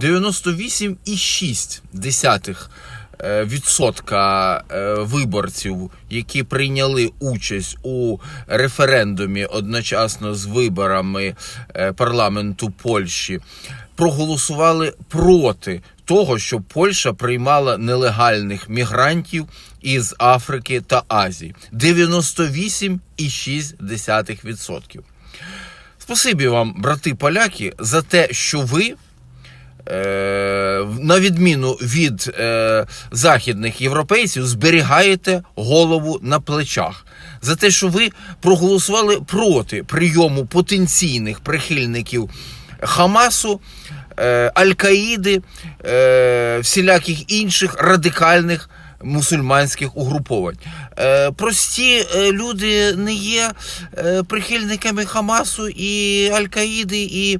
98,6% е, е, виборців, які прийняли участь у референдумі одночасно з виборами е, парламенту Польщі, проголосували проти того, щоб Польща приймала нелегальних мігрантів із Африки та Азії. 98,6%. Спасибі вам, брати поляки, за те, що ви на відміну від е, західних європейців, зберігаєте голову на плечах. За те, що ви проголосували проти прийому потенційних прихильників Хамасу, е, Аль-Каїди, е, всіляких інших радикальних мусульманських угруповань. Е, прості е, люди не є е, прихильниками Хамасу і Аль-Каїди, і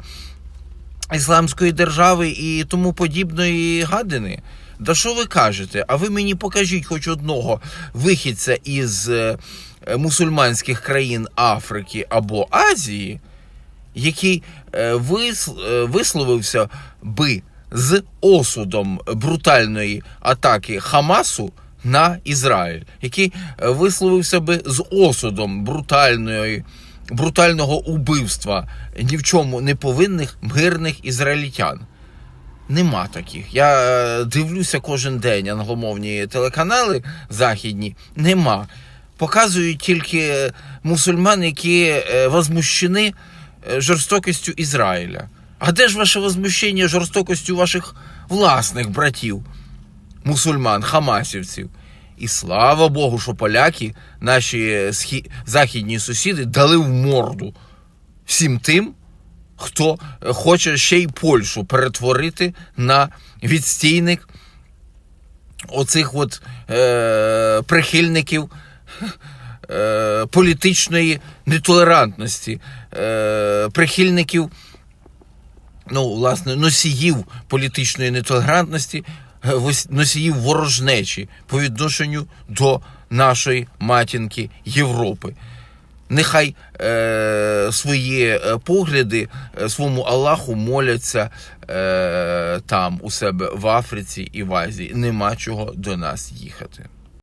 Ісламської держави і тому подібної гадини. Да що ви кажете? А ви мені покажіть хоч одного вихідця із е, е, мусульманських країн Африки або Азії, який е, висловився би з осудом брутальної атаки Хамасу на Ізраїль, який висловився би з осудом брутальної. Брутального убивства ні в чому не повинних мирних ізраїльтян. Нема таких. Я е, дивлюся кожен день англомовні телеканали західні. Нема. Показують тільки мусульман, які е, возмущені е, жорстокістю Ізраїля. А де ж ваше возмущення жорстокістю ваших власних братів, мусульман, хамасівців? І слава Богу, що поляки, наші західні сусіди, дали в морду всім тим, хто е, хоче ще й Польщу перетворити на відстійник оцих от е, прихильників е, політичної нетолерантності, е, прихильників, ну, власне, носіїв політичної нетолерантності, носіїв ворожнечі по відношенню до нашої матінки Європи. Нехай е, свої е, погляди е, своєму Аллаху моляться е, там у себе в Африці і в Азії. Нема чого до нас їхати.